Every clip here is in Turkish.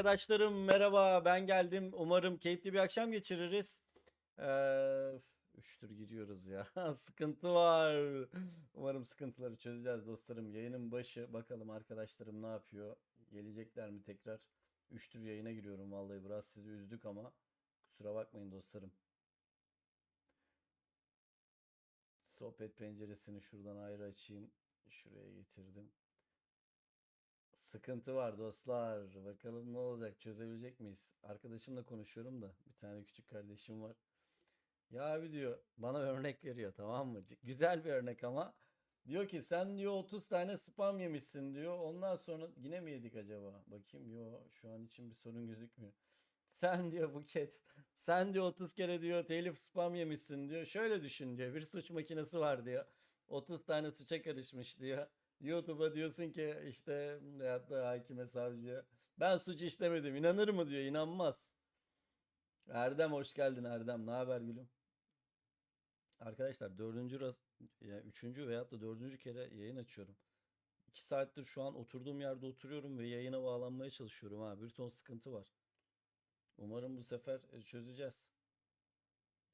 Arkadaşlarım merhaba ben geldim. Umarım keyifli bir akşam geçiririz. Ee, üç tur giriyoruz ya. Sıkıntı var. Umarım sıkıntıları çözeceğiz dostlarım. Yayının başı bakalım arkadaşlarım ne yapıyor. Gelecekler mi tekrar? Üç tur yayına giriyorum vallahi biraz sizi üzdük ama kusura bakmayın dostlarım. Sohbet penceresini şuradan ayrı açayım. Şuraya getirdim. Sıkıntı var dostlar. Bakalım ne olacak? Çözebilecek miyiz? Arkadaşımla konuşuyorum da. Bir tane küçük kardeşim var. Ya abi diyor bana örnek veriyor tamam mı? Güzel bir örnek ama. Diyor ki sen diyor 30 tane spam yemişsin diyor. Ondan sonra yine mi yedik acaba? Bakayım yo şu an için bir sorun gözükmüyor. Sen diyor Buket. Sen diyor 30 kere diyor telif spam yemişsin diyor. Şöyle düşün diyor. Bir suç makinesi var diyor. 30 tane suça karışmış diyor. YouTube'a diyorsun ki işte da hakime savcıya ben suç işlemedim inanır mı diyor inanmaz. Erdem hoş geldin Erdem ne haber gülüm? Arkadaşlar dördüncü raz, ya üçüncü veyahut da dördüncü kere yayın açıyorum. İki saattir şu an oturduğum yerde oturuyorum ve yayına bağlanmaya çalışıyorum ha. Bir ton sıkıntı var. Umarım bu sefer e, çözeceğiz.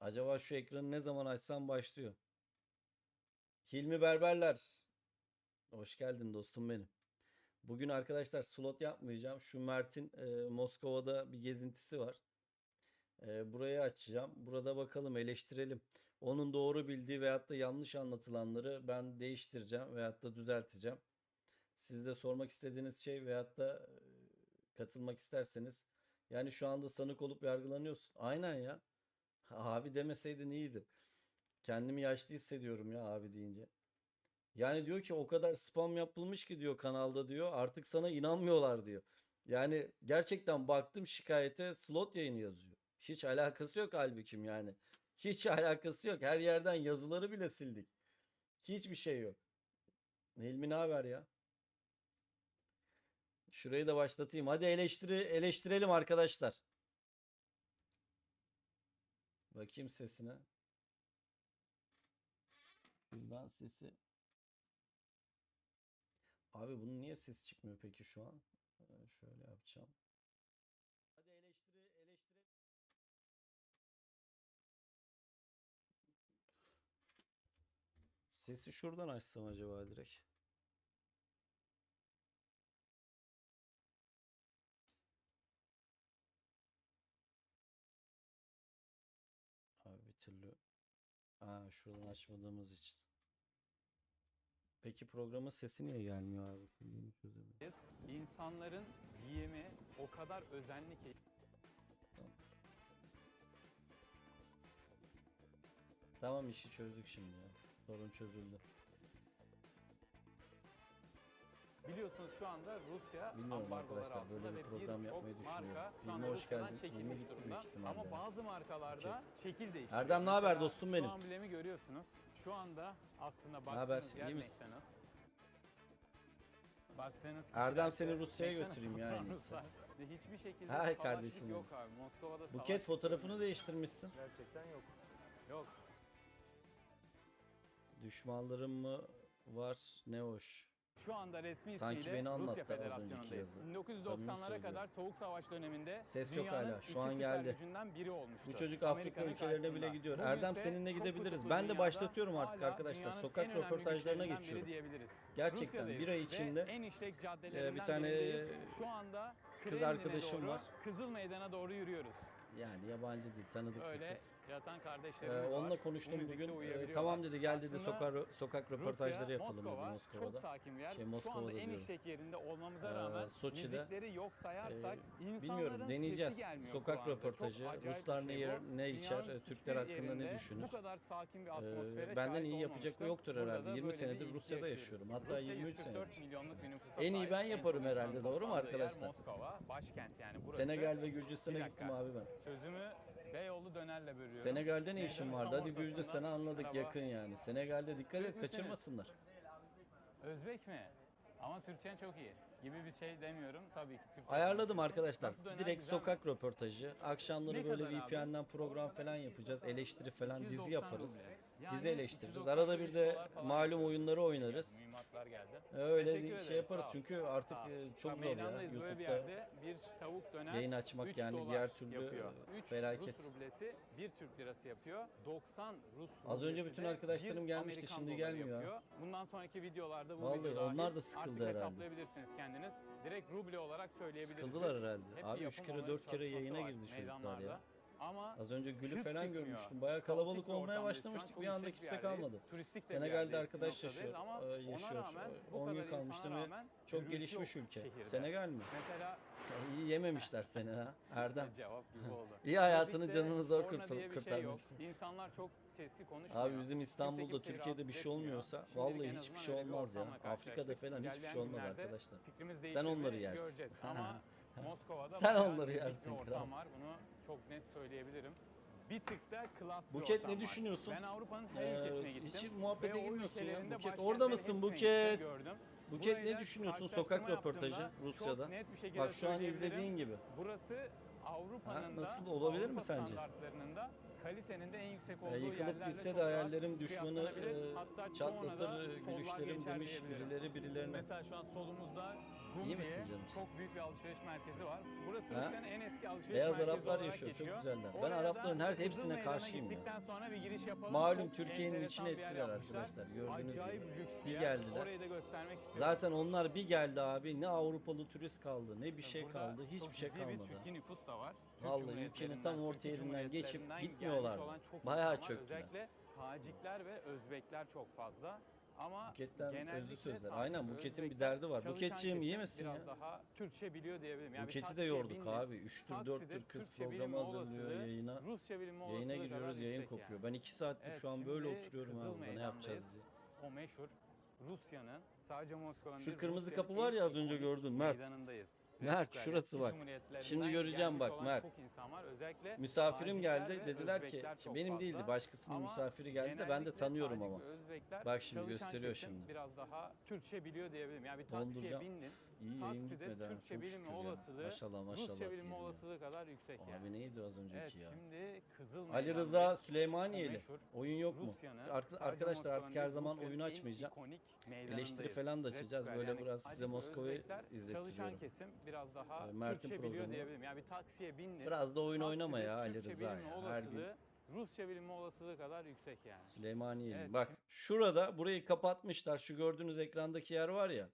Acaba şu ekranı ne zaman açsam başlıyor. Hilmi Berberler. Hoş geldin dostum benim. Bugün arkadaşlar slot yapmayacağım. Şu Mert'in e, Moskova'da bir gezintisi var. E, burayı açacağım. Burada bakalım eleştirelim. Onun doğru bildiği veyahut da yanlış anlatılanları ben değiştireceğim veyahut da düzelteceğim. Siz de sormak istediğiniz şey veyahut da e, katılmak isterseniz. Yani şu anda sanık olup yargılanıyorsun. Aynen ya. Abi demeseydin iyiydi. Kendimi yaşlı hissediyorum ya abi deyince. Yani diyor ki o kadar spam yapılmış ki diyor kanalda diyor artık sana inanmıyorlar diyor. Yani gerçekten baktım şikayete slot yayını yazıyor. Hiç alakası yok halbuki yani. Hiç alakası yok. Her yerden yazıları bile sildik. Hiçbir şey yok. Hilmi ne haber ya? Şurayı da başlatayım. Hadi eleştiri eleştirelim arkadaşlar. Bakayım sesine. Buradan sesi. Abi bunun niye ses çıkmıyor peki şu an? Ee, şöyle yapacağım. Hadi eleştiri eleştiri. Sesi şuradan açsam acaba direkt. Abi bir türlü Aa, şuradan açmadığımız için. Peki programın sesi niye gelmiyor abi? Bunu çözemedim. İnsanların giyimi o kadar özenli ki Tamam işi çözdük şimdi ya. Sorun çözüldü. biliyorsunuz şu anda Rusya Bilmiyorum ambargolar arkadaşlar, altında böyle bir ve program birçok yapmayı marka düşünüyorum. şu anda hoş Rusya'dan geldin. çekilmiş gitti büyük durumda. ihtimalle Ama bazı markalarda şekil değiştiriyor. Erdem, ne haber Mesela dostum benim? Şu amblemi görüyorsunuz. Şu anda aslında haber, baktığınız iyi yer misin? McDonald's. Baktığınız Erdem, kişiler seni Rusya'ya McDonald's götüreyim ya en iyisi. Ruslar. Ve hiçbir şekilde Hay savaşlık kardeşim yok abi. Moskova'da Buket savaşlık fotoğrafını yok. değiştirmişsin. Gerçekten yok. Yok. Düşmanlarım mı var ne hoş. Şu anda resmi Sanki ismiyle beni anlattı Rusya az önceki Federasyonu'ndayız. yazı. Samimi 1990'lara söylüyorum. kadar Soğuk Savaş döneminde Ses yok dünyanın hala. Şu iki an süper geldi. gücünden biri olmuştu. Bu çocuk Afrika Amerika'nın ülkelerine bile karşısında. gidiyor. Bugünse Erdem seninle çok gidebiliriz. kutuplu Ben de dünyada başlatıyorum artık hala arkadaşlar. dünyanın Sokak önemli röportajlarına güçlerinden biri geçiyorum. diyebiliriz. Gerçekten Rusya'dayız bir ay ve içinde en işlek caddelerinden bir tane birindeyiz. Şu anda kız Kremlin'e arkadaşım doğru, var. Kızıl Meydan'a doğru yürüyoruz. Yani yabancı değil tanıdık bir Öyle kız. yatan Ee, kardeşlerimiz var. onunla Bu konuştum müzikte bugün. Ee, tamam dedi gel dedi sokak sokak röportajları Rusya, yapalım dedi Moskova, Moskova'da. Çok sakin bir yer. Şey, Şu anda Moskova'da en diyorum. işlek yerinde olmamıza Ee, rağmen Soçi'de, müzikleri yok sayarsak Ee, insanların bilmiyorum deneyeceğiz. gelmiyor Sokak röportajı. acayip Ruslar bir ne şey yer bu. ne içer, e, Türkler hakkında ne düşünür? Bu kadar sakin bir Ee, atmosfere benden şahit iyi yapacak yoktur herhalde. da 20 böyle bir senedir Rusya'da yaşıyorum. Hatta Rusya 23 144 senedir. bir En iyi ben En yaparım herhalde, doğru mu arkadaşlar? Moskova, başkent yani burası. Senegal ve Gürcistan'a Bir gittim abi ben. Sözümü Beyoğlu dönerle bölüyorum. Senegal'de ne işin vardı? Hadi ortasında Gürcistan'ı anladık yakın yani. Senegal'de dikkat et kaçırmasınlar. Özbek mi? Ama Türkçen çok iyi. Gibi bir şey demiyorum. Tabii ki Türkçe Ayarladım arkadaşlar. Döner, Direkt güzel mi? sokak röportajı. Akşamları Ne böyle? VPN'den program falan yapacağız. Eleştiri falan dizi 290 yaparız. ruble. Dizi Yani eleştiririz. 290 Arada bir de malum oyunları oynarız. Geldi. Öyle Teşekkür bir şey yaparız çünkü artık e, çok zor ya bir YouTube'da yerde bir tavuk döner yayın açmak 3 yani diğer türlü yapıyor. 3 felaket. Rus rublesi 1 Türk lirası yapıyor. 90 Rus Az önce bütün arkadaşlarım bir gelmişti, Amerikan şimdi gelmiyor yapıyor. Bundan sonraki videolarda bu Vallahi onlar da sıkıldı artık herhalde. hesaplayabilirsiniz kendiniz. Direkt ruble olarak söyleyebilirsiniz. Sıkıldılar herhalde. Hep Abi bir 3 yapım kere onların 4 kere yayına girdi çocuklar meydanlarda. Ama Az önce Gül'ü falan çıkmıyor. görmüştüm. Bayağı kalabalık olmaya başlamıştık. Bir anda kimse kalmadı. Turistik de Senegal'de arkadaş yaşıyor. ama e, yaşıyor. rağmen E, bu 10 gün kadar kalmış insana demek. rağmen Çok gelişmiş ülke. şehirde. Senegal mi? Mesela İyi yememişler seni ha. Erdem. cevap gibi oldu. İyi hayatını canını zor kurtar, şey kurtarmışsın. İnsanlar çok sesli konuşmuyor. Abi bizim İstanbul'da Türkiye'de bir şey olmuyorsa vallahi hiçbir şey olmaz ya. Afrika'da falan hiçbir şey olmaz arkadaşlar. Sen onları yersin. Ama Moskova'da Sen onları yersin kral. var. Bunu çok net söyleyebilirim. Bir tık da klas bir Buket, ortam ne var. düşünüyorsun? Ben Avrupa'nın her Ee, ülkesine hiç gittim. muhabbete ve o girmiyorsun ya. Buket, başkentlerin orada mısın Buket? gördüm. Buket Burayı ne da düşünüyorsun sokak röportajı yaptığımda Rusya'da? Çok net bir şekilde Bak şu an söyleyebilirim. izlediğin gibi. Burası Avrupa'nın Ha, da nasıl olabilir mi Avrupa sence? standartlarının da kalitenin de en yüksek olduğu yıkılıp yerlerle gitse çok de rahat hayallerim düşmanı kıyaslanabilir. e, Hatta çoğuna da çatlatır sollar gülüşlerim geçer demiş diyebilirim. birileri birilerine. Mesela şu an solumuzda İyi Gumriye misin canım çok büyük bir alışveriş merkezi var. Burası Ha? Rusya'nın en eski alışveriş Beyaz merkezi Araplar olarak yaşıyor, çok geçiyor. güzeller. Ben Oraya da Arapların her Kızıl hepsine Meydan'a karşıyım ya. gittikten sonra bir giriş yapalım. Malum Çok Türkiye'nin enteresan içine bir yer ettiler yapmışlar. arkadaşlar. Gördüğünüz Acayip gibi. lüks Bir yer. geldiler. Orayı da göstermek istiyorum. Zaten onlar bir geldi abi ne Avrupalı turist kaldı ne bir şey Burada kaldı çok hiçbir şey ciddi bir kalmadı. Türkiye nüfus da var. Türk Vallahi ülkenin Cumhuriyetlerinden, tam orta Türkiye yerinden geçip Cumhuriyetlerinden gitmiyorlardı. gelmiş olan çok Bayağı insan var. çöktüler. Özellikle Tacikler ve Özbekler çok fazla. Ama Buket'ten genellikle özlü sözler. Aynen Buket'in bir derdi var. çalışan iyi kesim misin biraz ya? daha Türkçe biliyor diyebilirim. Yani bir Buket'i de taksiye yorduk abi. 3'tür takside 4'tür kız Türkçe bilme programı hazırlıyor olasılığı yayına. Rusça bilme Yayına olasılığı giriyoruz kadar yayın yüksek kopuyor. yani. Ben 2 saattir Evet, şu an böyle oturuyorum Kızıl abi. Ne Meydan'dayız. yapacağız diye. O meşhur Rusya'nın sadece Moskova'nın Şu değil, kırmızı Rusya'nın kapı var ya az önce ikonik gördün, Mert. Meydanındayız. Mert, şurası bak. Şimdi göreceğim bak, Mert. Misafirim geldi. Dediler ki çok benim değildi başkasının misafiri geldi de ben de tanıyorum ama. Bak şimdi gösteriyor şimdi. Biraz daha Türkçe biliyor diyebilirim. Yani bir taksiye bindin. İyi yayın gitmedi. Türkçe Çok bilme şükür ya. olasılığı Maşallah maşallah Rusça bilme olasılığı kadar yüksek yani. Abi neydi az önceki Evet ya? şimdi Kızıl Ali. Rıza Süleymaniyeli. Oyun yok mu? Arkadaşlar artık her zaman oyunu açmayacağım. Eleştiri falan da açacağız. Böyle biraz size Moskova'yı izlettiriyorum. Biraz daha Ee, Mert'in Türkçe biliyor programı. diyebilirim. Yani bir taksiye bindin. Biraz da oyun oynama ya Ali Türkçe Rıza bilme ya. Her gün olasılığı, Rusça bilme olasılığı kadar yüksek yani. Süleymaniyeli. Evet, Bak şimdi- şurada burayı kapatmışlar. Şu gördüğünüz ekrandaki yer var ya.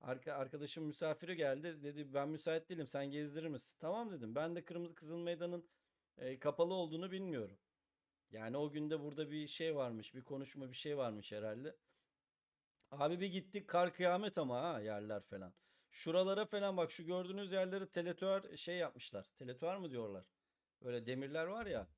Arka, arkadaşım misafiri geldi. Dedi ben müsait değilim sen gezdirir misin? Tamam dedim. Ben de Kırmızı Kızıl Meydan'ın e, kapalı olduğunu bilmiyorum. Yani o günde burada bir şey varmış. Bir konuşma bir şey varmış herhalde. Abi bir gittik kar kıyamet ama ha yerler falan. Şuralara falan bak şu gördüğünüz yerleri teletuar şey yapmışlar. Teletuar mı diyorlar? Böyle demirler var ya.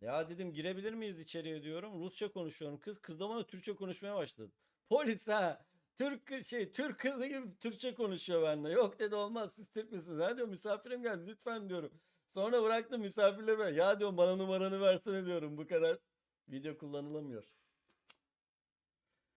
Ya dedim girebilir miyiz içeriye diyorum. Rusça konuşuyorum. Kız kız da bana Türkçe konuşmaya başladı. Polis ha. Türk şey Türk kızı gibi Türkçe konuşuyor benimle. Yok dedi olmaz siz Türk müsünüz? Ha diyor misafirim geldi lütfen diyorum. Sonra bıraktım misafirlerime. Ya diyorum bana numaranı versene diyorum. Bu kadar video kullanılamıyor.